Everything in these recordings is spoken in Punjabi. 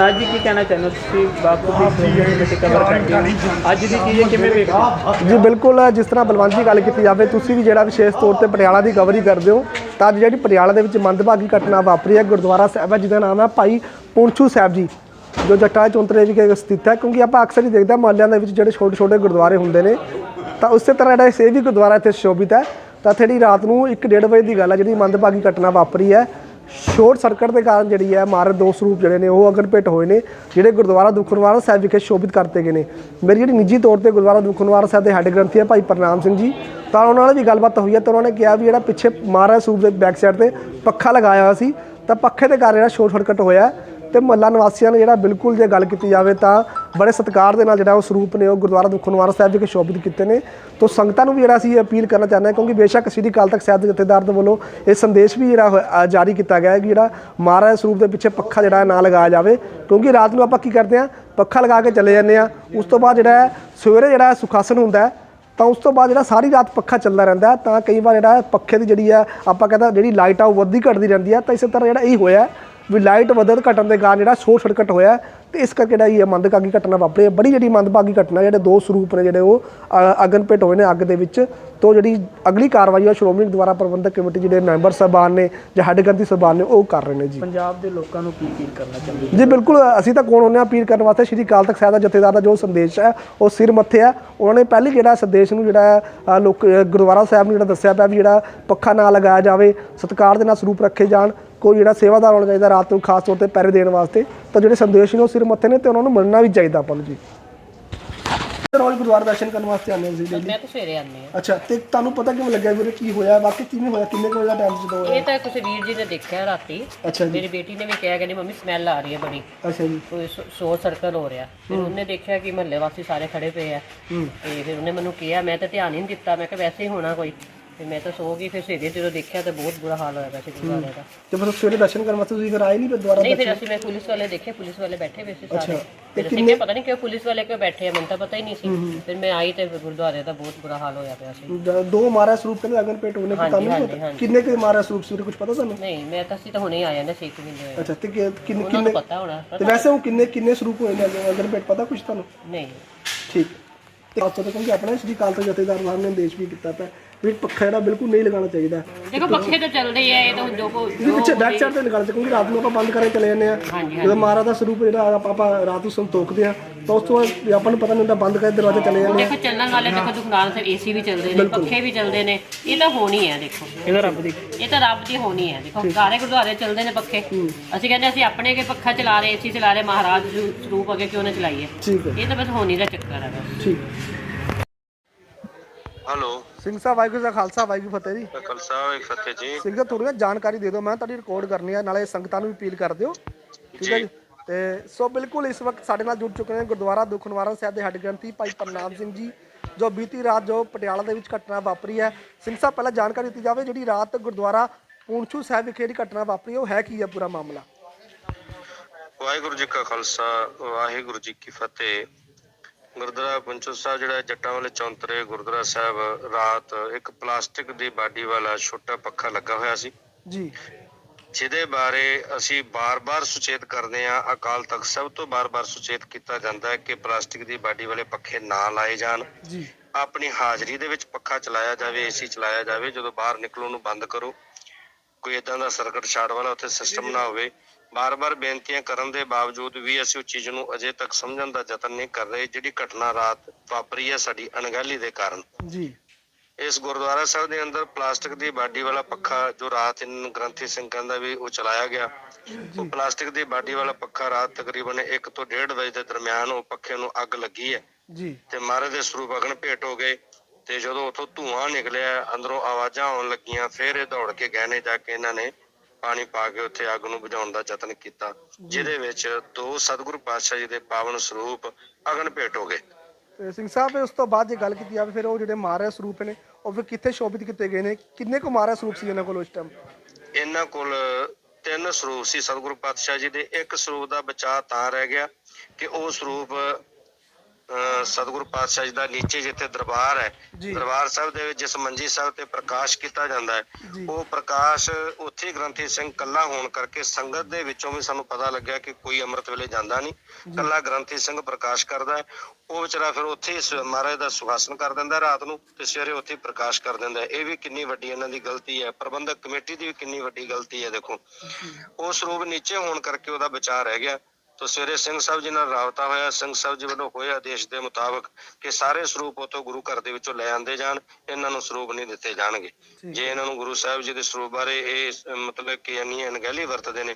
ਤਾਜ ਜੀ ਕੀ ਕਹਿਣਾ ਚਾਹੁੰਦੇ ਹੋ ਤੁਸੀਂ? ਬਾਪੂ ਦੀ ਕਵਰ ਕਰਦੇ ਹੋ ਅੱਜ ਦੀ ਚੀਜ਼ ਕਿਵੇਂ ਵੇਖਦੇ ਜੀ ਬਿਲਕੁਲ ਜਿਸ ਤਰ੍ਹਾਂ ਬਲਵੰਤ ਦੀ ਗੱਲ ਕੀਤੀ ਜਾਵੇ ਤੁਸੀਂ ਵੀ ਜਿਹੜਾ ਵਿਸ਼ੇਸ਼ ਤੌਰ ਤੇ ਪਟਿਆਲਾ ਦੀ ਕਵਰ ਕਰਦੇ ਹੋ ਤਾਂ ਅੱਜ ਜਿਹੜੀ ਪਟਿਆਲਾ ਦੇ ਵਿੱਚ ਮੰਦਭਾਗੀ ਘਟਨਾ ਵਾਪਰੀ ਹੈ ਗੁਰਦੁਆਰਾ ਸਾਹਿਬ ਹੈ ਜਿਹਦਾ ਨਾਮ ਹੈ ਭਾਈ ਪੁੰਛੂ ਸਾਹਿਬ ਜੀ ਜੋ ਜੱਟਾਂ ਚੌਂਤਰੇ ਵਿਖੇ ਸਥਿਤ ਹੈ ਕਿਉਂਕਿ ਆਪਾਂ ਅਕਸਰ ਹੀ ਦੇਖਦੇ ਹਾਂ ਮੁਹੱਲਿਆਂ ਦੇ ਵਿੱਚ ਜਿਹੜੇ ਛੋਟੇ ਛੋਟੇ ਗੁਰਦੁਆਰੇ ਹੁੰਦੇ ਨੇ ਤਾਂ ਉਸੇ ਤਰ੍ਹਾਂ ਜਿਹੜਾ ਇਹ ਵੀ ਗੁਰਦੁਆਰਾ ਇੱਥੇ ਸ਼ੋਭਿਤ ਹੈ ਤਾਂ ਇੱਥੇ ਜਿਹੜੀ ਰਾਤ ਨੂੰ 1:30 ਵਜੇ ਦੀ ਗੱਲ ਹੈ ਜਿਹੜੀ ਮੰਦਭਾਗੀ ਘਟਨਾ ਵਾਪਰੀ ਹੈ ਸ਼ੋਰਟ ਸਰਕਟ ਦੇ ਕਾਰਨ ਜਿਹੜੀ ਹੈ ਮਾਰੇ ਦੋ ਸਰੂਪ ਜਿਹੜੇ ਨੇ ਉਹ ਅਗਨ ਭੇਟ ਹੋਏ ਨੇ, ਜਿਹੜੇ ਗੁਰਦੁਆਰਾ ਦੁਖਨਵਾਰ ਸਾਹਿਬ ਵਿਖੇ ਸ਼ੋਭਿਤ ਕਰਤੇ ਗਏ ਨੇ। ਮੇਰੀ ਜਿਹੜੀ ਨਿੱਜੀ ਤੌਰ ਤੇ ਗੁਰਦੁਆਰਾ ਦੁਖਨਵਾਰ ਸਾਹਿਬ ਦੇ ਹੈੱਡ ਗ੍ਰੰਥੀ ਹੈ ਭਾਈ ਪ੍ਰਨਾਮ ਸਿੰਘ ਜੀ, ਤਾਂ ਉਹਨਾਂ ਨਾਲ ਵੀ ਗੱਲਬਾਤ ਹੋਈ ਹੈ ਤਾਂ ਉਹਨਾਂ ਨੇ ਕਿਹਾ ਵੀ ਜਿਹੜਾ ਪਿੱਛੇ ਮਹਾਰਾਜ ਸਰੂਪ ਦੇ ਬੈਕ ਸਾਈਡ ਤੇ ਪੱਖਾ ਲਗਾਇਆ ਹੋਇਆ ਸੀ, ਤਾਂ ਪੱਖੇ ਦੇ ਕਾਰਨ ਜਿਹੜਾ ਸ਼ੋਰਟ ਸਰਕਟ ਹੋਇਆ। ਤੇ ਮਹੱਲਾ ਨਿਵਾਸੀਆਂ ਨੇ ਜਿਹੜਾ ਬਿਲਕੁਲ ਜੇ ਗੱਲ ਕੀਤੀ ਜਾਵੇ ਤਾਂ ਬੜੇ ਸਤਿਕਾਰ ਦੇ ਨਾਲ ਜਿਹੜਾ ਉਹ ਸਰੂਪ ਨੇ ਉਹ ਗੁਰਦੁਆਰਾ ਦੁਖਨਵਾਰ ਸਾਹਿਬ ਵਿਖੇ ਸ਼ੋਭਿਤ ਕੀਤੇ ਨੇ। ਤੋਂ ਸੰਗਤਾਂ ਨੂੰ ਵੀ ਜਿਹੜਾ ਅਸੀਂ ਅਪੀਲ ਕਰਨਾ ਚਾਹੁੰਦੇ ਹਾਂ ਕਿਉਂਕਿ ਬੇਸ਼ੱਕ ਸ੍ਰੀ ਅਕਾਲ ਤਖਤ ਸਾਹਿਬ ਦੇ ਜਥੇਦਾਰ ਦੇ ਵੱਲੋਂ ਇਹ ਸੰਦੇਸ਼ ਵੀ ਜਿਹੜਾ ਹੋਇਆ- ਜਾਰੀ ਕੀਤਾ ਗਿਆ ਹੈ ਕਿ ਜਿਹੜਾ ਮਹਾਰਾਜ ਸਰੂਪ ਦੇ ਪਿੱਛੇ ਪੱਖਾ ਜਿਹੜਾ ਹੈ ਨਾ ਲਗਾਇਆ ਜਾਵੇ। ਕਿਉਂਕਿ ਰਾਤ ਨੂੰ ਆਪਾਂ ਕੀ ਕਰਦੇ ਹਾਂ, ਪੱਖਾ ਲਗਾ ਕੇ ਚਲੇ ਜਾਂਦੇ ਹਾਂ। ਉਸ ਤੋਂ ਬਾਅਦ ਜਿਹੜਾ ਸਵੇਰੇ ਜਿਹੜਾ ਸੁਖਾਸਨ ਹੁੰਦਾ ਹੈ, ਤਾਂ ਉਸ ਤੋਂ ਬਾਅਦ ਜਿਹੜਾ ਸਾਰੀ ਰਾਤ ਪੱਖਾ ਚੱਲਦਾ ਰਹਿੰਦਾ ਤਾਂ ਕਈ ਵਾਰ ਜਿਹੜਾ ਪੱਖੇ ਦੀ ਜਿਹੜੀ ਹੈ, ਆਪਾਂ ਕਹਿੰਦਾ ਜਿਹੜੀ ਲਾਈਟ ਆ ਉਹ ਵੱਧਦੀ ਘਟਦੀ ਰਹਿੰਦੀ ਹੈ। ਤਾਂ ਇਸੇ ਤਰ੍ਹਾਂ ਜਿਹੜਾ ਇਹ ਹੋਇਆ ਵੀ ਲਾਈਟ ਵਧਣ ਘਟਣ ਦੇ ਕਾਰਨ ਜਿਹੜਾ ਸ਼ੋਰਟ ਸਰਕਟ ਹੋਇਆ ਤੇ ਇਸ ਕਰਕੇ ਜਿਹੜਾ ਇਹ ਮੰਦਭਾਗੀ ਘਟਨਾ ਵਾਪਰੀ ਹੈ। ਬੜੀ ਜਿਹੜੀ ਮੰਦਭਾਗੀ ਘਟਨਾ ਜਿਹੜੇ ਦੋ ਸਰੂਪ ਨੇ ਜਿਹੜੇ ਉਹ ਅਗਨ ਭੇਟ ਹੋਏ ਨੇ ਅੱਗ ਦੇ ਵਿੱਚ ਤੋਂ ਜਿਹੜੀ ਅਗਲੀ ਕਾਰਵਾਈ ਹੈ ਸ਼੍ਰੋਮਣੀ ਗੁਰਦੁਆਰਾ ਪ੍ਰਬੰਧਕ ਕਮੇਟੀ ਜਿਹੜੇ ਮੈਂਬਰ ਸਾਹਿਬਾਨ ਨੇ ਜਾਂ ਹੈੱਡ ਗ੍ਰੰਥੀ ਸਾਹਿਬਾਨ ਨੇ ਉਹ ਕਰ ਰਹੇ ਨੇ ਜੀ। ਪੰਜਾਬ ਦੇ ਲੋਕਾਂ ਨੂੰ ਕੀ ਅਪੀਲ ਕਰਨਾ ਚਾਹੁੰਦੇ ਜੀ ਬਿਲਕੁਲ ਅਸੀਂ ਤਾਂ ਕੋਣ ਹੁੰਦੇ ਹਾਂ ਅਪੀਲ ਕਰਨ ਵਾਸਤੇ। ਸ਼੍ਰੀ ਅਕਾਲ ਤਖਤ ਸਾਹਿਬ ਦਾ ਜਥੇਦਾਰ ਦਾ ਜੋ ਸੰਦੇਸ਼ ਹੈ ਉਹ ਸਿਰ ਮੱਥੇ ਹੈ। ਉਹਨਾਂ ਨੇ ਪਹਿਲੀ ਜਿਹੜਾ ਸੰਦੇਸ਼ ਨੂੰ ਜਿਹੜਾ ਲੋਕ ਗੁਰਦੁਆਰਾ ਸਾਹਿਬ ਨੂੰ ਜਿਹੜਾ ਦੱਸਿਆ ਪਿਆ ਵੀ ਜਿਹੜਾ ਪੱਖਾ ਨਾ ਲਗਾਇਆ ਜਾਵੇ ਸਤਿਕਾਰ ਦੇ ਨਾਲ ਸਰੂਪ ਰੱਖੇ ਜਾਣ। ਕੋਈ ਜਿਹੜਾ ਸੇਵਾਦਾਰ ਹੋਣਾ ਚਾਹੀਦਾ ਰਾਤ ਨੂੰ ਖਾਸ ਤੌਰ ਤੇ ਪਹਿਰੇ ਦੇਣ ਵਾਸਤੇ ਤਾਂ ਜਿਹੜੇ ਸੰਦੇਸ਼ ਨੇ ਉਹ ਸਿਰ ਮੱਥੇ ਨੇ ਤੇ ਉਹਨਾਂ ਨੂੰ ਮੰਨਣਾ ਵੀ ਚਾਹੀਦਾ ਆਪਾਂ ਨੂੰ ਜੀ। ਰੋਜ਼ ਗੁਰਦੁਆਰਾ ਦਰਸ਼ਨ ਕਰਨ ਵਾਸਤੇ ਆਉਂਦੇ daily? ਮੈਂ ਤਾਂ ਸਵੇਰੇ ਆਉਂਦੀ ਹਾਂ। ਅੱਛਾ ਤੇ ਤੁਹਾਨੂੰ ਪਤਾ ਕਿਵੇਂ ਲੱਗਿਆ ਵੀਰੇ ਕੀ ਹੋਇਆ ਵਾਕਈ ਕਿਵੇਂ ਹੋਇਆ ਕਿੰਨੇ ਕੁ ਵਜੇ ਦਾ ਟਾਈਮ ਜਦੋਂ ਹੋਇਆ? ਇਹ ਤਾਂ ਕਿਸੇ ਵੀਰ ਜੀ ਨੇ ਦੇਖਿਆ ਰਾਤੀ। ਅੱਛਾ ਜੀ। ਮੇਰੀ ਬੇਟੀ ਨੇ ਵੀ ਕਿਹਾ ਕਹਿੰਦੀ ਮੰਮੀ ਸਮੈਲ ਆ ਰਹੀ ਹੈ ਬੜੀ। ਅੱਛਾ ਜੀ। ਕੋਈ ਸ਼ੋਰ ਸਰਕਲ ਹੋ ਰਿਹਾ। ਫਿਰ ਉਹਨੇ ਦੇਖਿਆ ਕਿ ਮਹੱਲੇ ਵਾਸੀ ਸਾਰੇ ਖੜੇ ਪਏ ਆ। ਤੇ ਫਿਰ ਉਹਨੇ ਮੈਨੂੰ ਕਿਹਾ ਮੈਂ ਤਾਂ ਧਿਆਨ ਹੀ ਨਹੀਂ ਦਿੱਤਾ। ਮੈਂ ਕਿਹਾ ਵੈਸੇ ਹੀ ਹੋਣਾ ਕੋਈ। ਤੇ ਮੈਂ ਤਾਂ ਸੋ ਗਈ ਫਿਰ ਸਵੇਰੇ ਜਦੋਂ ਦੇਖਿਆ ਤਾਂ ਬਹੁਤ ਬੁਰਾ ਹਾਲ ਹੋਇਆ ਪਿਆ ਸੀ ਗੁਰਦੁਆਰੇ ਦਾ। ਤੇ ਮਤਲਬ ਸਵੇਰੇ ਦਰਸ਼ਨ ਕਰਨ ਵਾਸਤੇ ਤੁਸੀਂ ਫਿਰ ਆਏ ਨਹੀਂ ਫਿਰ ਦੁਬਾਰਾ ਨਹੀਂ ਫਿਰ ਅਸੀਂ ਮੈਂ ਪੁਲਿਸ ਵਾਲੇ ਦੇਖੇ ਪੁਲਿਸ ਵਾਲੇ ਬੈਠੇ ਹੋਏ ਸੀ ਸਾਰੇ। ਫਿਰ ਅਸੀਂ ਕਿਹਾ ਪਤਾ ਨਹੀਂ ਕਿਉਂ ਪੁਲਿਸ ਵਾਲੇ ਕਿਉਂ ਬੈਠੇ ਆ ਮੈਨੂੰ ਤਾਂ ਪਤਾ ਹੀ ਨਹੀਂ ਸੀ। ਫਿਰ ਮੈਂ ਆਈ ਤੇ ਗੁਰਦੁਆਰੇ ਦਾ ਬਹੁਤ ਬੁਰਾ ਹਾਲ ਹੋਇਆ ਪਿਆ ਸੀ। ਦੋ ਮਾਰਾ ਸਰੂਪ ਕਹਿੰਦੇ ਅਗਨ ਪੇਟ ਹੋਣੇ ਪਤਾ ਨਹੀਂ ਪਤਾ। ਕਿੰਨੇ ਕੁ ਮਾਰਾ ਸਰੂਪ ਸੀ ਕੁਝ ਪਤਾ ਤੁਹਾਨੂੰ? ਨਹੀਂ ਮੈਂ ਤਾਂ ਅਸੀਂ ਤਾਂ ਹੁਣੇ ਆਇਆ ਨਾ 6 ਮਹੀਨੇ ਹੋਏ ਅੱਛਾ ਤੇ ਕਿ- ਕਿੰਨੇ ਉਹਨਾਂ ਕਿੰਨੇ ਪਤਾ ਹੋਣਾ ਤੇ ਵੈਸੇ ਉਹ ਕਿੰਨੇ ਕਿੰਨੇ ਸਰੂਪ ਹੋਏ ਨੇ ਅਗਨ- ਪੇਟ ਪਤਾ ਕੁਝ ਤੁਹਾਨੂੰ? ਨਹੀਂ। ਠੀਕ। ਤੇ ਆਪ ਤੋਂ ਕਿਉਂਕਿ ਆਪਣੇ ਸ਼੍ਰੀ ਕਾਲ ਜਥੇਦਾਰ ਸਾਹਿਬ ਨੇ ਦੇਸ਼ ਵੀ ਕੀਤਾ ਪਿਆ। ਵੀ ਪੱਖਾ ਜਿਹੜਾ ਬਿਲਕੁਲ ਨਹੀਂ ਲਗਾਉਣਾ ਚਾਹੀਦਾ। ਦੇਖੋ ਪੱਖੇ ਤਾਂ ਚੱਲਦੇ ਆ ਇਹ ਤਾਂ ਜੋ ਕੋ ਇਹਦੇ ਪਿੱਛੇ ਬੈਕ ਸਾਈਡ ਤੇ ਲਗਾਉਣਾ ਚਾਹੀਦਾ ਕਿਉਂਕਿ ਰਾਤ ਨੂੰ ਆਪਾਂ ਬੰਦ ਕਰਕੇ ਚਲੇ ਜਾਂਦੇ ਆ ਜਦੋਂ ਮਹਾਰਾਜ ਦਾ ਸਰੂਪ ਜਿਹੜਾ ਆਪਾਂ ਆਪਾਂ ਰਾਤ ਨੂੰ ਸੰਤੋਖਦੇ ਆ ਤਾਂ ਉਸ ਤੋਂ ਬਾਅਦ ਆਪਾਂ ਨੂੰ ਪਤਾ ਨਹੀਂ ਹੁੰਦਾ ਬੰਦ ਕਰਕੇ ਦਰਵਾਜ਼ੇ ਚਲੇ ਜਾਂਦੇ ਆ ਦੇਖੋ ਚੱਲਣ ਵਾਲੇ ਦੇਖੋ ਦੁਕਾਨ ਤੇ ਏਸੀ ਵੀ ਚੱਲਦੇ ਨੇ ਪੱਖੇ ਵੀ ਚੱਲਦੇ ਨੇ ਇਹ ਤਾਂ ਹੋਣੀ ਹੈ ਦੇਖੋ। ਇਹ ਤਾਂ ਰੱਬ ਦੀ। ਇਹ ਤਾਂ ਰੱਬ ਦੀ ਹੋਣੀ ਹੈ ਦੇਖੋ। ਸਾਰੇ ਗੁਰਦੁਆਰੇ ਚੱਲਦੇ ਨੇ ਪੱਖੇ। ਅਸੀਂ ਕਹਿੰਦੇ ਅਸੀਂ ਆਪਣੇ ਕੇ ਪੱਖਾ ਚਲਾ ਰਹੇ ਏਸੀ ਚਲਾ ਰਹੇ ਮਹਾਰਾਜ ਜੀ ਸਰੂਪ ਅਗੇ ਕਿਉਂ ਨਾ ਚਲਾਈਏ। ਠੀਕ ਹੈ। ਇਹ ਤਾਂ ਬਸ ਹੋਣੀ ਦਾ ਚੱਕਰ ਹੈ ਠੀਕ। ਹੈਲੋ। ਸਿੰਘ ਸਾਹਿਬ ਵਾਹਿਗੁਰੂ ਜੀ ਕਾ ਖਾਲਸਾ ਵਾਹਿਗੁਰੂ ਫਤਿਹ ਜੀ। ਕਲਸਾ ਇੱਕ ਫਤਿਹ ਜੀ। ਸਿੰਘ ਸਾਹਿਬ ਥੋੜੀ ਜਾਣਕਾਰੀ ਦੇ ਦਿਓ ਮੈਂ ਤੁਹਾਡੀ ਰਿਕਾਰਡ ਕਰਨੀ ਹੈ ਨਾਲੇ ਸੰਗਤਾਂ ਨੂੰ ਵੀ ਅਪੀਲ ਕਰ ਦਿਓ। ਠੀਕ ਹੈ ਜੀ। ਤੇ ਸੋ ਬਿਲਕੁਲ ਇਸ ਵਕਤ ਸਾਡੇ ਨਾਲ ਜੁੜ ਚੁੱਕੇ ਨੇ ਗੁਰਦੁਆਰਾ ਦੁਖਨਵਾਰਾ ਸਾਹਿਬ ਦੇ ਹੈੱਡ ਗ੍ਰੰਥੀ ਭਾਈ ਪ੍ਰਨਾਮ ਸਿੰਘ ਜੀ ਜੋ ਬੀਤੀ ਰਾਤ ਜੋ ਪਟਿਆਲਾ ਦੇ ਵਿੱਚ ਘਟਨਾ ਵਾਪਰੀ ਹੈ। ਸਿੰਘ ਸਾਹਿਬ ਪਹਿਲਾਂ ਜਾਣਕਾਰੀ ਦਿੱਤੀ ਜਾਵੇ ਜਿਹੜੀ ਰਾਤ ਗੁਰਦੁਆਰਾ ਪੂੰਛੂ ਸਾਹਿਬ ਵਿਖੇ ਜਿਹੜੀ ਘਟਨਾ ਵਾਪਰੀ ਉਹ ਹੈ ਕੀ ਹੈ ਪੂਰਾ ਮਾਮਲਾ? ਵਾਹਿਗੁਰੂ ਜੀ ਕਾ ਖਾਲਸਾ ਵਾਹਿਗੁਰੂ ਜੀ ਕੀ ਫਤਿਹ। ਗੁਰਦੁਆਰਾ ਪੰਚੋ ਸਾਹਿਬ ਜਿਹੜਾ ਜੱਟਾਂ ਵਾਲੇ ਚੌਂਤਰੇ ਗੁਰਦੁਆਰਾ ਸਾਹਿਬ ਰਾਤ ਇੱਕ ਪਲਾਸਟਿਕ ਦੀ ਬਾਡੀ ਵਾਲਾ ਛੋਟਾ ਪੱਖਾ ਲੱਗਾ ਹੋਇਆ ਸੀ। ਜੀ। ਜਿਹਦੇ ਬਾਰੇ ਅਸੀਂ ਬਾਰ-ਬਾਰ ਸੁਚੇਤ ਕਰਦੇ ਹਾਂ। ਅਕਾਲ ਤਖਤ ਸਾਹਿਬ ਤੋਂ ਬਾਰ-ਬਾਰ ਸੁਚੇਤ ਕੀਤਾ ਜਾਂਦਾ ਹੈ ਕਿ ਪਲਾਸਟਿਕ ਦੀ ਬਾਡੀ ਵਾਲੇ ਪੱਖੇ ਨਾ ਲਾਏ ਜਾਣ। ਜੀ। ਆਪਣੀ ਹਾਜ਼ਰੀ ਦੇ ਵਿੱਚ ਪੱਖਾ ਚਲਾਇਆ ਜਾਵੇ ਏਸੀ ਚਲਾਇਆ ਜਾਵੇ ਜਦੋਂ ਬਾਹਰ ਨਿਕਲੋ ਨੂੰ ਬੰਦ ਕਰੋ। ਕੋਈ ਇਦਾਂ ਦਾ ਸਰਕਟ ਛਾੜ ਵਾਲਾ ਉੱਥੇ ਸਿਸਟਮ ਨਾ ਹੋਵੇ। ਬਾਰ-ਬਾਰ ਬੇਨਤੀਆਂ ਕਰਨ ਦੇ ਬਾਵਜੂਦ ਵੀ ਅਸੀਂ ਉਸ ਚੀਜ਼ ਨੂੰ ਅਜੇ ਤੱਕ ਸਮਝਣ ਦਾ ਯਤਨ ਨਹੀਂ ਕਰ ਰਹੇ ਜਿਹੜੀ ਘਟਨਾ ਰਾਤ ਵਾਪਰੀ ਹੈ ਸਾਡੀ ਅਣਗਹਿਲੀ ਦੇ ਕਾਰਨ। ਜੀ। ਇਸ ਗੁਰਦੁਆਰਾ ਸਾਹਿਬ ਦੇ ਅੰਦਰ ਪਲਾਸਟਿਕ ਦੀ ਬਾਡੀ ਵਾਲਾ ਪੱਖਾ ਜੋ ਰਾਤ ਇਨ ਗ੍ਰੰਥੀ ਸਿੰਘ ਕਹਿੰਦਾ ਵੀ ਉਹ ਚਲਾਇਆ ਗਿਆ। ਉਹ ਪਲਾਸਟਿਕ ਦੀ ਬਾਡੀ ਵਾਲਾ ਪੱਖਾ ਰਾਤ ਤਕਰੀਬਨ 1 ਤੋਂ 1.5 ਵਜੇ ਦੇ ਦਰਮਿਆਨ ਉਹ ਪੱਖੇ ਨੂੰ ਅੱਗ ਲੱਗੀ ਹੈ। ਜੀ। ਤੇ ਮਹਾਰਾਜ ਦੇ ਸਰੂਪ ਅਗਨ ਭੇਟ ਹੋ ਗਏ ਤੇ ਜਦੋਂ ਉਥੋਂ ਧੂਆਂ ਨਿਕਲਿਆ ਅੰਦਰੋਂ ਆਵਾਜ਼ਾਂ ਆਉਣ ਲੱਗੀਆਂ ਫਿਰ ਇਹ ਦੌੜ ਕੇ ਗਏ ਨੇ ਜਾ ਕੇ ਇਹਨਾਂ ਨੇ ਪਾਣੀ ਪਾ ਕੇ ਉੱਥੇ ਅੱਗ ਨੂੰ ਬੁਝਾਉਣ ਦਾ ਯਤਨ ਕੀਤਾ ਜਿਹਦੇ ਵਿੱਚ ਦੋ ਸਤਿਗੁਰੂ ਪਾਤਸ਼ਾਹ ਜੀ ਦੇ ਪਾਵਨ ਸਰੂਪ ਅਗਨ ਭੇਟ ਹੋ ਗਏ। ਤੇ ਸਿੰਘ ਸਾਹਿਬ ਉਸ ਤੋਂ ਬਾਅਦ ਜੇ ਗੱਲ ਕੀਤੀ ਜਾਵੇ ਫਿਰ ਉਹ ਜਿਹੜੇ ਮਹਾਰਾਜ ਸਰੂਪ ਨੇ ਉਹ ਫਿਰ ਕਿੱਥੇ ਸ਼ੋਭਿਤ ਕੀਤੇ ਗਏ ਨੇ? ਕਿੰਨੇ ਕੁ ਮਹਾਰਾਜ ਸਰੂਪ ਸੀ ਇਹਨਾਂ ਕੋਲ ਉਸ ਟਾਈਮ ਇਹਨਾਂ ਕੋਲ ਤਿੰਨ ਸਰੂਪ ਸੀ ਸਤਿਗੁਰੂ ਪਾਤਸ਼ਾਹ ਜੀ ਦੇ। ਇੱਕ ਸਰੂਪ ਦਾ ਬਚਾਅ ਤਾਂ ਰਹਿ ਗਿਆ ਕਿ ਉਹ ਸਰੂਪ ਸਤਿਗੁਰੂ ਪਾਤਸ਼ਾਹ ਜੀ ਦਾ ਨੀਚੇ ਜਿੱਥੇ ਦਰਬਾਰ ਹੈ। ਦਰਬਾਰ ਸਾਹਿਬ ਦੇ ਵਿੱਚ ਜਿਸ ਮੰਜੀ ਸਾਹਿਬ ਤੇ ਪ੍ਰਕਾਸ਼ ਕੀਤਾ ਜਾਂਦਾ ਹੈ। ਉਹ ਪ੍ਰਕਾਸ਼ ਉੱਥੇ ਗ੍ਰੰਥੀ ਸਿੰਘ ਕੱਲਾ ਹੋਣ ਕਰਕੇ ਸੰਗਤ ਦੇ ਵਿੱਚੋਂ ਵੀ ਸਾਨੂੰ ਪਤਾ ਲੱਗਿਆ ਕਿ ਕੋਈ ਅੰਮ੍ਰਿਤ ਵੇਲੇ ਜਾਂਦਾ ਨਹੀਂ। ਕੱਲਾ ਗ੍ਰੰਥੀ ਸਿੰਘ ਪ੍ਰਕਾਸ਼ ਕਰਦਾ ਹੈ ਉਹ ਵਿਚਾਰਾ ਫਿਰ ਉੱਥੇ ਹੀ ਮਹਾਰਾਜ ਦਾ ਸੁਖਾਸਨ ਕਰ ਦਿੰਦਾ ਰਾਤ ਨੂੰ ਤੇ ਸਵੇਰੇ ਉੱਥੇ ਪ੍ਰਕਾਸ਼ ਕਰ ਦਿੰਦਾ ਇਹ ਵੀ ਕਿੰਨੀ ਵੱਡੀ ਇਹਨਾਂ ਦੀ ਗਲਤੀ ਹੈ ਪ੍ਰਬੰਧਕ ਕਮੇਟੀ ਦੀ ਵੀ ਕਿੰਨੀ ਵੱਡੀ ਗਲਤੀ ਹੈ ਦੇਖੋ। ਉਹ ਸਰੂਪ ਨੀਚੇ ਹੋਣ ਕਰਕੇ ਉਹਦਾ ਵਿਚਾਰ ਰਹਿ ਗਿਆ। ਤੋ ਸਵੇਰੇ ਸਿੰਘ ਸਾਹਿਬ ਜੀ ਨਾਲ ਰਾਬਤਾ ਹੋਇਆ। ਸਿੰਘ ਸਾਹਿਬ ਜੀ ਵੱਲੋਂ ਹੋਏ ਆਦੇਸ਼ ਦੇ ਮੁਤਾਬਕ ਕਿ ਸਾਰੇ ਸਰੂਪ ਉਤੋਂ ਗੁਰੂ ਘਰ ਦੇ ਵਿੱਚੋਂ ਲੈ ਆਂਦੇ ਜਾਣ। ਇਹਨਾਂ ਨੂੰ ਸਰੂਪ ਨਹੀਂ ਦਿੱਤੇ ਜਾਣਗੇ। ਜੇ ਇਹਨਾਂ ਨੂੰ ਗੁਰੂ ਸਾਹਿਬ ਜੀ ਦੇ ਸਰੂਪ ਬਾਰੇ ਇਹ ਮਤਲਬ ਕਿ ਇੰਨੀ ਅਣਗਹਿਲੀ ਵਰਤਦੇ ਨੇ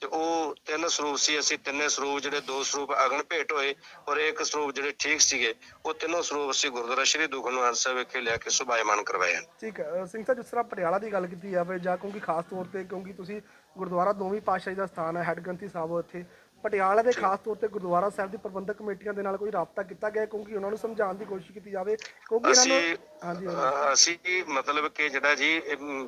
ਤੇ ਉਹ ਤਿੰਨ ਸਰੂਪ ਸੀ। ਅਸੀਂ ਤਿੰਨੇ ਸਰੂਪ ਜਿਹੜੇ ਦੋ ਸਰੂਪ ਅਗਨ ਭੇਟ ਹੋਏ ਔਰ ਇੱਕ ਸਰੂਪ ਜਿਹੜੇ ਠੀਕ ਸੀਗੇ ਉਹ ਤਿੰਨੋਂ ਸਰੂਪ ਅਸੀਂ ਗੁਰਦੁਆਰਾ ਸ਼੍ਰੀ ਦੁਖਨਿਵਾਰਨ ਸਾਹਿਬ ਵਿਖੇ ਲਿਆ ਕੇ ਸੁਭਾਇਮਾਨ ਕਰਵਾਏ ਹਨ। ਠੀਕ ਹੈ। ਸਿੰਘ ਸਾਹਿਬ ਜਿਸ ਤਰ੍ਹਾਂ ਪਟਿਆਲਾ ਦੀ ਗੱਲ ਕੀਤੀ ਜਾਵੇ ਜਾਂ ਕਿਉਂਕਿ ਖਾਸ ਤੌਰ ਤੇ ਕਿਉਂਕਿ ਤੁਸੀਂ ਗੁਰਦੁਆਰਾ ਦੋਵੀਂ ਪਾਤਸ਼ਾਹੀ ਦਾ ਸਥਾਨ ਹੈ ਹੈੱਡ ਗ੍ਰੰਥੀ ਸਾਹਿਬ ਇੱਥੇ ਪਟਿਆਲਾ ਦੇ ਖਾਸ ਤੌਰ ਤੇ ਗੁਰਦੁਆਰਾ ਸਾਹਿਬ ਦੀ ਪ੍ਰਬੰਧਕ ਕਮੇਟੀਆਂ ਦੇ ਨਾਲ ਕੋਈ ਰਾਬਤਾ ਕੀਤਾ ਗਿਆ? ਕਿਉਂਕਿ ਉਹਨਾਂ ਨੂੰ ਸਮਝਾਉਣ ਦੀ ਕੋਸ਼ਿਸ਼ ਕੀਤੀ ਜਾਵੇ ਕਿਉਂਕਿ ਇਹਨਾਂ ਨੂੰ ਹਾਂਜੀ ਅਸੀਂ ਮਤਲਬ ਕਿ ਜਿਹੜਾ ਜੀ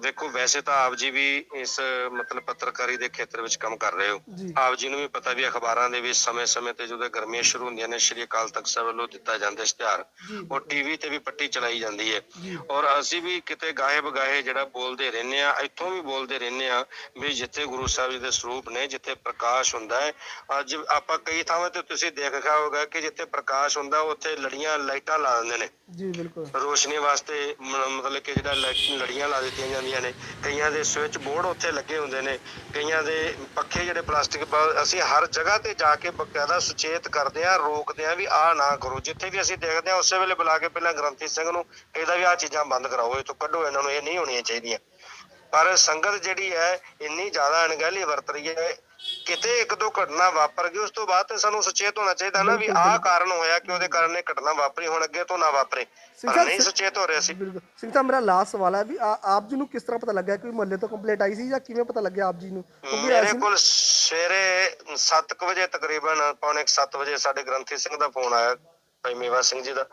ਦੇਖੋ ਵੈਸੇ ਤਾਂ ਆਪ ਜੀ ਵੀ ਇਸ ਮਤਲਬ ਪੱਤਰਕਾਰੀ ਦੇ ਖੇਤਰ ਵਿੱਚ ਕੰਮ ਕਰ ਰਹੇ ਹੋ। ਆਪ ਜੀ ਨੂੰ ਵੀ ਪਤਾ ਵੀ ਅਖਬਾਰਾਂ ਦੇ ਵਿੱਚ ਸਮੇਂ-ਸਮੇਂ ਤੇ ਜਦੋਂ ਗਰਮੀਆਂ ਸ਼ੁਰੂ ਹੁੰਦੀਆਂ ਨੇ ਸ਼੍ਰੀ ਅਕਾਲ ਤਖਤ ਸਾਹਿਬ ਵੱਲੋਂ ਦਿੱਤਾ ਜਾਂਦਾ ਇਸ਼ਤਿਹਾਰ ਉਹ ਟੀਵੀ ਤੇ ਵੀ ਪੱਟੀ ਚਲਾਈ ਜਾਂਦੀ ਹੈ। ਔਰ ਅਸੀਂ ਵੀ ਕਿਤੇ ਗਾਏ ਬਗਾਏ ਜਿਹੜਾ ਬੋਲਦੇ ਰਹਿੰਦੇ ਆ ਇੱਥੋਂ ਵੀ ਬੋਲਦੇ ਰਹਿੰਦੇ ਆ ਵੀ ਜਿੱਥੇ ਗੁਰੂ ਸਾਹਿਬ ਜੀ ਦੇ ਸਰੂਪ ਨੇ ਜਿੱਥੇ ਪ੍ਰਕਾਸ਼ ਹੁੰਦਾ ਹੈ ਅੱਜ ਆਪਾਂ ਕਈ ਥਾਵਾਂ ਤੇ ਤੁਸੀਂ ਦੇਖਿਆ ਹੋਗਾ ਕਿ ਜਿੱਥੇ ਪ੍ਰਕਾਸ਼ ਹੁੰਦਾ ਉੱਥੇ ਲੜੀਆਂ ਲਾਈਟਾਂ ਲਾ ਦਿੰਦੇ ਨੇ। ਜੀ ਬਿਲਕੁਲ। ਰੋਸ਼ਨੀ ਵਾਸਤੇ ਮ- ਮਤਲਬ ਕਿ ਜਿਹੜਾ ਲਾਈਟ- ਲੜੀਆਂ ਲਾ ਦਿੱਤੀਆਂ ਜਾਂਦੀਆਂ ਨੇ। ਕਈਆਂ ਦੇ ਸਵਿਚ ਬੋਰਡ ਉੱਥੇ ਲੱਗੇ ਹੁੰਦੇ ਨੇ। ਕਈਆਂ ਦੇ ਪੱਖੇ ਜਿਹੜੇ ਪਲਾਸਟਿਕ ਅਸੀਂ ਹਰ ਜਗ੍ਹਾ ਤੇ ਜਾ ਕੇ ਬਕਾਇਦਾ ਸੁਚੇਤ ਕਰਦੇ ਆ ਰੋਕਦੇ ਆ ਵੀ ਆਹ ਨਾ ਕਰੋ। ਜਿੱਥੇ ਵੀ ਅਸੀਂ ਦੇਖਦੇ ਆ ਉਸੇ ਵੇਲੇ ਬੁਲਾ ਕੇ ਪਹਿਲਾਂ ਗ੍ਰੰਥੀ ਸਿੰਘ ਨੂੰ ਇਹਦਾ ਵੀ ਆਹ ਚੀਜ਼ਾਂ ਬੰਦ ਕਰਾਓ ਇਹ ਤੋਂ ਕੱਢੋ ਇਹਨਾਂ ਨੂੰ ਇਹ ਨਹੀਂ ਹੋਣੀਆਂ ਚਾਹੀਦੀਆਂ। ਪਰ ਸੰਗਤ ਜਿਹੜੀ ਹੈ ਇੰਨੀ ਜ਼ਿਆਦਾ ਅਣਗਹਿਲੀ ਵਰਤ ਰਹੀ ਹੈ ਕਿਤੇ ਇੱਕ ਦੋ ਘਟਨਾ ਵਾਪਰ ਗਈ ਉਸ ਤੋਂ ਬਾਅਦ ਤੇ ਸਾਨੂੰ ਸੁਚੇਤ ਹੋਣਾ ਚਾਹੀਦਾ ਨਾ ਵੀ ਆਹ ਕਾਰਨ ਹੋਇਆ ਕਿ ਉਹਦੇ ਕਾਰਨ ਇਹ ਘਟਨਾ ਵਾਪਰੀ ਹੁਣ ਅੱਗੇ ਤੋਂ ਨਾ ਵਾਪਰੇ। ਪਰ ਨਹੀਂ ਸੁਚੇਤ ਹੋ ਰਿਹਾ ਸੀ। ਬਿਲਕੁਲ। ਸਿੰਘ ਸਾਹਿਬ ਮੇਰਾ ਲਾਸਟ ਸਵਾਲ ਹੈ ਵੀ ਆਪ ਜੀ ਨੂੰ ਕਿਸ ਤਰ੍ਹਾਂ ਪਤਾ ਲੱਗਿਆ ਕਿ ਮੁਹੱਲੇ ਤੋਂ ਕੰਪਲੇਂਟ ਆਈ ਸੀ ਜਾਂ ਕਿਵੇਂ ਪਤਾ ਲੱਗਿਆ ਆਪ ਜੀ ਨੂੰ? ਮੇਰੇ ਕੋਲ ਸਵੇਰੇ 7 ਵਜੇ ਤਕਰੀਬਨ ਪੌਣੇ 7 ਵਜੇ ਸਾਡੇ ਗ੍ਰੰਥੀ ਸਿੰਘ ਦਾ ਫੋਨ ਆਇਆ ਭਾਈ ਮੇਵਾ ਸਿੰਘ ਜੀ ਦਾ।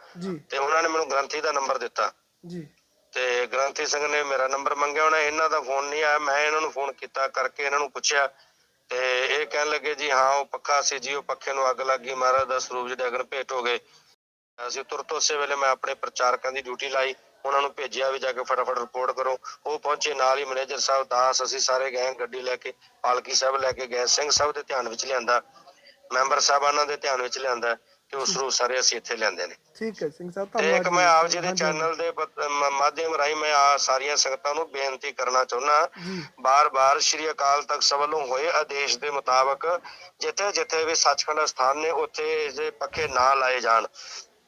ਤੇ ਉਹਨਾਂ ਨੇ ਮੈਨੂੰ ਗ੍ਰੰਥੀ ਦਾ ਨੰਬਰ ਦਿੱਤਾ। ਜੀ। ਤੇ ਗ੍ਰੰਥੀ ਸਿੰਘ ਨੇ ਮੇਰਾ ਨੰਬਰ ਮੰਗਿਆ ਉਹਨਾਂ ਇਹਨਾਂ ਦਾ ਫੋਨ ਨਹੀਂ ਆਇਆ ਮੈਂ ਇਹਨਾਂ ਨੂੰ ਫੋਨ ਕੀਤਾ ਕਰਕੇ ਇਹਨਾਂ ਨੂੰ ਪੁੱਛਿਆ ਤੇ ਇਹ ਕਹਿਣ ਲੱਗੇ ਜੀ, ਹਾਂ, ਉਹ ਪੱਖਾ ਸੀ ਜੀ, ਉਹ ਪੱਖੇ ਨੂੰ ਅੱਗ ਲੱਗ ਗਈ ਮਹਾਰਾਜ ਦਾ ਸਰੂਪ ਜਿਹੜੇ ਅਗਨ ਭੇਟ ਹੋ ਗਏ। ਅਸੀਂ ਤੁਰਤ ਉਸੇ ਵੇਲੇ ਮੈਂ ਆਪਣੇ ਪ੍ਰਚਾਰਕਾਂ ਦੀ ਡਿਊਟੀ ਲਾਈ, ਉਹਨਾਂ ਨੂੰ ਭੇਜਿਆ ਵੀ ਜਾ ਕੇ ਫਟਾਫਟ ਰਿਪੋਰਟ ਕਰੋ। ਉਹ ਪਹੁੰਚੇ, ਨਾਲ ਹੀ ਮੈਨੇਜਰ ਸਾਹਿਬ ਦਾਸ, ਅਸੀਂ ਸਾਰੇ ਗਏ, ਗੱਡੀ ਲੈ ਕੇ, ਪਾਲਕੀ ਸਾਹਿਬ ਲੈ ਕੇ ਗਏ, ਸਿੰਘ ਸਾਹਿਬ ਦੇ ਧਿਆਨ ਵਿੱਚ ਲਿਆਂਦਾ, ਮੈਂਬਰ ਸਾਹਿਬਾਨਾਂ ਦੇ ਧਿਆਨ ਵਿੱਚ ਲਿਆਂਦਾ। ਕਿ ਉਹ ਸਰੂਪ ਸਾਰੇ ਅਸੀਂ ਇੱਥੇ ਲਿਆਂਦੇ ਨੇ। ਠੀਕ ਹੈ ਸਿੰਘ ਸਾਹਿਬ ਤੇ ਇੱਕ ਮੈਂ ਆਪ ਜੀ ਦੇ ਚੈਨਲ ਦੇ ਪਤ- ਮ- ਮਾਧਿਅਮ ਰਾਹੀਂ ਮੈਂ ਆ ਸਾਰੀਆਂ ਸੰਗਤਾਂ ਨੂੰ ਬੇਨਤੀ ਕਰਨਾ ਚਾਹੁੰਦਾ ਬਾਰ-ਬਾਰ ਸ਼੍ਰੀ ਅਕਾਲ ਤਖਤ ਸਾਹਿਬ ਵੱਲੋਂ ਹੋਏ ਆਦੇਸ਼ ਦੇ ਮੁਤਾਬਕ ਜਿੱਥੇ ਜਿੱਥੇ ਵੀ ਸੱਚਖੰਡ ਸਥਾਨ ਨੇ ਉੱਥੇ ਜੇ ਪੱਖੇ ਨਾ ਲਾਏ ਜਾਣ।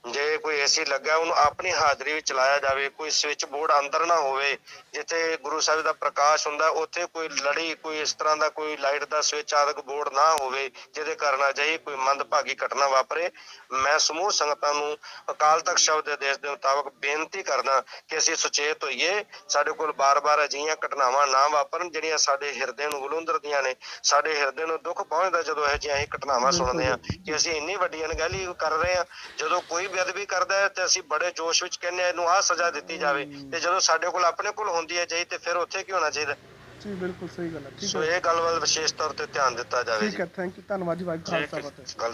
ਜੇ ਕੋਈ ਏਸੀ ਲੱਗਾ ਉਹਨੂੰ ਆਪਣੀ ਹਾਜ਼ਰੀ ਵਿੱਚ ਚਲਾਇਆ ਜਾਵੇ ਕੋਈ ਸਵਿਚ ਬੋਰਡ ਅੰਦਰ ਨਾ ਹੋਵੇ ਜਿੱਥੇ ਗੁਰੂ ਸਾਹਿਬ ਦਾ ਪ੍ਰਕਾਸ਼ ਹੁੰਦਾ ਉੱਥੇ ਕੋਈ ਲੜੀ ਕੋਈ ਇਸ ਤਰ੍ਹਾਂ ਦਾ ਕੋਈ ਲਾਈਟ ਦਾ ਸਵਿਚ ਆਦਿਕ ਬੋਰਡ ਨਾ ਹੋਵੇ ਜਿਹਦੇ ਕਾਰਨ ਅਜਿਹੀ ਕੋਈ ਮੰਦਭਾਗੀ ਘਟਨਾ ਵਾਪਰੇ। ਮੈਂ ਸਮੂਹ ਸੰਗਤਾਂ ਨੂੰ ਅਕਾਲ ਤਖਤ ਸ਼ਬਦ ਦੇ ਆਦੇਸ਼ ਦੇ ਮੁਤਾਬਕ ਬੇਨਤੀ ਕਰਦਾ ਕਿ ਅਸੀਂ ਸੁਚੇਤ ਹੋਈਏ। ਸਾਡੇ ਕੋਲ ਬਾਰ-ਬਾਰ ਅਜਿਹੀਆਂ ਘਟਨਾਵਾਂ ਨਾ ਵਾਪਰਨ ਜਿਹੜੀਆਂ ਸਾਡੇ ਹਿਰਦੇ ਨੂੰ ਗੁਲੁੰਦਰਦੀਆਂ ਨੇ। ਸਾਡੇ ਹਿਰਦੇ ਨੂੰ ਦੁੱਖ ਪਹੁੰਚਦਾ ਜਦੋਂ ਇਹ ਜਿਹੀਆਂ ਘਟਨਾਵਾਂ ਸੁਣਦੇ ਆ ਕਿ ਅਸੀਂ ਇੰਨੀ ਵੱਡੀ ਅਣਗਹਿਲੀ ਕਰ ਰਹੇ ਆ ਜਦੋਂ ਕੋਈ ਬੇਅਦਬੀ ਕਰਦਾ ਹੈ ਤੇ ਅਸੀਂ ਬੜੇ ਜੋਸ਼ ਵਿੱਚ ਕਹਿੰਦੇ ਆ ਇਹਨੂੰ ਆਹ ਸਜ਼ਾ ਦਿੱਤੀ ਜਾਵੇ ਤੇ ਜਦੋਂ ਸਾਡੇ ਕੋਲ ਆਪਣੇ ਕੋਲ ਹੁੰਦੀ ਹੈ ਜਈ ਤੇ ਫਿਰ ਉੱਥੇ ਕੀ ਹੋਣਾ ਚਾਹੀਦਾ? ਜੀ ਬਿਲਕੁਲ ਸਹੀ ਗੱਲ ਹੈ। ਠੀਕ ਸੋ ਹੈ ਇਹ ਗੱਲ ਵੱਲ ਵਿਸ਼ੇਸ਼ ਤੌਰ ਤੇ ਧਿਆਨ ਦਿੱਤਾ ਜਾਵੇ ਠੀਕ ਹੈ ਥੈਂਕ ਯੂ ਧੰਨਵਾਦ ਜੀ ਵਾਹਿਗੁਰੂ ਖਾਲਸਾ ਫਤਿਹ। ਗੱਲ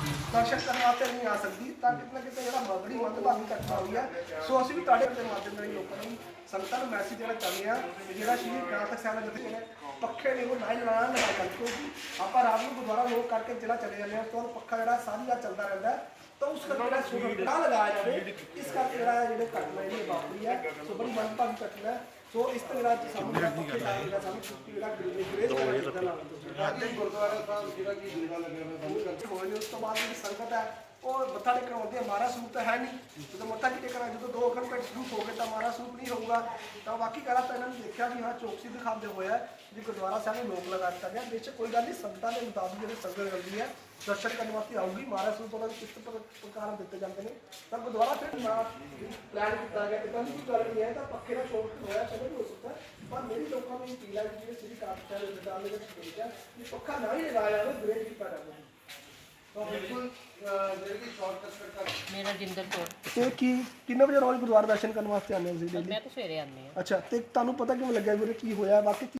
ਅਗਲਾ ਕਰਨ ਵਾਸਤੇ ਨਹੀਂ ਆ ਸਕਦੀ। ਤਾਂ ਕਿਤੇ ਨਾ ਕਿਤੇ ਜਿਹੜਾ ਬੜੀ ਮੰਦਭਾਗੀ ਘਟਨਾ ਹੋਈ ਹੈ ਸੋ ਅਸੀਂ ਵੀ ਤੁਹਾਡੇ ਦੇ ਮਾਧਿਅਮ ਰਾਹੀਂ ਲੋਕਾਂ ਨੂੰ ਸੰਗਤਾਂ ਨੂੰ ਮੈਸੇਜ ਦੇਣਾ ਚਾਹੁੰਦੇ ਆ, ਜਿਹੜਾ ਸ਼੍ਰੀ ਗ੍ਰੰਥ ਸਾਹਿਬ ਦਾ ਜਿੱਥੇ ਪੱਖੇ ਨੇ, ਉਹ ਲਾਈਨ ਲਾਣਾ ਨਾ ਕਰ ਕਿਉਂਕਿ ਆਪਾਂ ਰਾਤ ਨੂੰ ਗੁਰਦੁਆਰਾ ਲੋਕ ਕਰਕੇ ਜਿਹੜਾ ਚਲੇ ਜਾਂਦੇ ਆ, ਤੋਂ ਪੱਖਾ ਜਿਹੜਾ ਸਾਰੀ ਰਾਤ ਚੱਲਦਾ ਰਹਿੰਦਾ। ਤਾਂ ਉਸ ਕਰਕੇ ਜਿਹੜਾ ਸੂਰਜ ਨਾ ਲਗਾਇਆ ਜਾਵੇ, ਇਸ ਕਰਕੇ ਜਿਹੜਾ ਜਿਹੜੇ ਘਟਨਾ ਜਿਹੜੀ ਵਾਪਰੀ ਹੈ ਸੋ ਬੜੀ ਮੰਦਭਾਗੀ ਘਟਨਾ ਹੈ। ਸੋ ਇਸ ਤੋਂ ਜਿਹੜਾ ਸਾਨੂੰ ਜਿਹੜਾ ਸਾਨੂੰ ਜਿਹੜਾ ਗ੍ਰੇਜ ਕਰਨਾ ਚਾਹੀਦਾ ਨਾਲ ਗੁਰਦੁਆਰਾ ਸਾਹਿਬ ਜਿਹੜਾ ਕਿ ਦੀਵਾ ਲੱਗਿਆ ਹੋਇਆ ਬੰਦ ਹੋਏ ਨੇ ਉਸ ਤੋਂ ਬਾਅਦ ਜਿਹੜੀ ਸੰਗਤ ਹੈ ਉਹ ਮੱਥਾ ਟੇਕਣ ਆਉਂਦੀ ਹੈ। ਮਾਰਾ ਸਰੂਪ ਤਾਂ ਹੈ ਨਹੀਂ। ਜਦੋਂ ਮੱਥਾ ਕੀ ਟੇਕਣਾ ਜਦੋਂ ਦੋ ਅੱਖਰ ਪੇਟ ਸਰੂਪ ਹੋ ਗਏ ਤਾਂ ਮਾਰਾ ਸਰੂਪ ਨਹੀਂ ਹੋਊਗਾ। ਤਾਂ ਬਾਕੀ ਕਰਾ ਤਾਂ ਇਹਨਾਂ ਨੇ ਦੇਖਿਆ ਵੀ ਹਾਂ ਚੌਕਸੀ ਦਿਖਾਉਂਦੇ ਹੋਇਆ ਜੀ ਗੁਰਦੁਆਰਾ ਸਾਹਿਬ ਨੂੰ ਲੋਕ ਲਗਾ ਦਿੱਤਾ ਗਿਆ। ਬੇਸ਼ੱਕ ਕੋਈ ਗੱਲ ਨਹੀਂ ਸੰਗਤਾਂ ਦੇ ਮੁਤਾਬਿਕ ਜਿਹੜੀ ਸੰਗਤ ਕਰਦੀ ਹੈ ਦਰਸ਼ਨ ਕਰਨ ਵਾਸਤੇ ਆਊਗੀ। ਮਾਰਾ ਸਰੂਪ ਉਹਨਾਂ ਨੂੰ ਕਿਸ ਪ੍ਰ- ਪ੍ਰਕਾਰ ਦਿੱਤੇ ਜਾਂਦੇ ਨੇ। ਤਾਂ ਗੁਰਦੁਆਰਾ ਫਿਰ ਪਲਾਨ ਕੀਤਾ ਗਿਆ ਕਿ ਕੋਈ ਗੱਲ ਨਹੀਂ ਹੈ ਤਾਂ ਪੱਕੇ ਦਾ ਸ਼ੌਕ ਹੋਇਆ ਚਲੋ ਵੀ ਹੋ ਸਕਦਾ ਹੈ। ਪਰ ਕਿ ਜਿਹੜੇ ਸ੍ਰੀ ਕਾਸ਼ਾ ਦੇ ਵਿਦਾਨ ਦੇ ਵਿੱਚ ਭੇਜਿਆ ਕਿ ਪੱਖਾ ਨਾ ਹੀ ਲਗਾਇਆ ਜਾਵੇ ਗ੍ਰੇਡ ਕੀਤਾ ਜਾਵੇ ਤਾਂ ਬਿਲਕੁਲ ਜਿਹੜੀ ਕਿ ਸ਼ਾਰਟਕਟ ਕਰ ਮੇਰਾ ਜਿੰਦਰ ਕੌਰ। ਤੇ ਕੀ ਕਿੰਨੇ ਵਜੇ ਰੋਜ਼ ਗੁਰਦੁਆਰਾ ਦਰਸ਼ਨ ਕਰਨ ਵਾਸਤੇ ਆਉਂਦੇ ਹੋ ਤੁਸੀਂ ਡੇਲੀ ਮੈਂ ਤਾਂ ਸਵੇਰੇ ਆਉਂਦੀ ਹਾਂ। ਅੱਛਾ ਤੇ ਤੁਹਾਨੂੰ ਪਤਾ ਕਿਵੇਂ ਲੱਗਿਆ ਵੀ ਉਰੇ ਕੀ ਹੋਇਆ? ਬਾਕੀ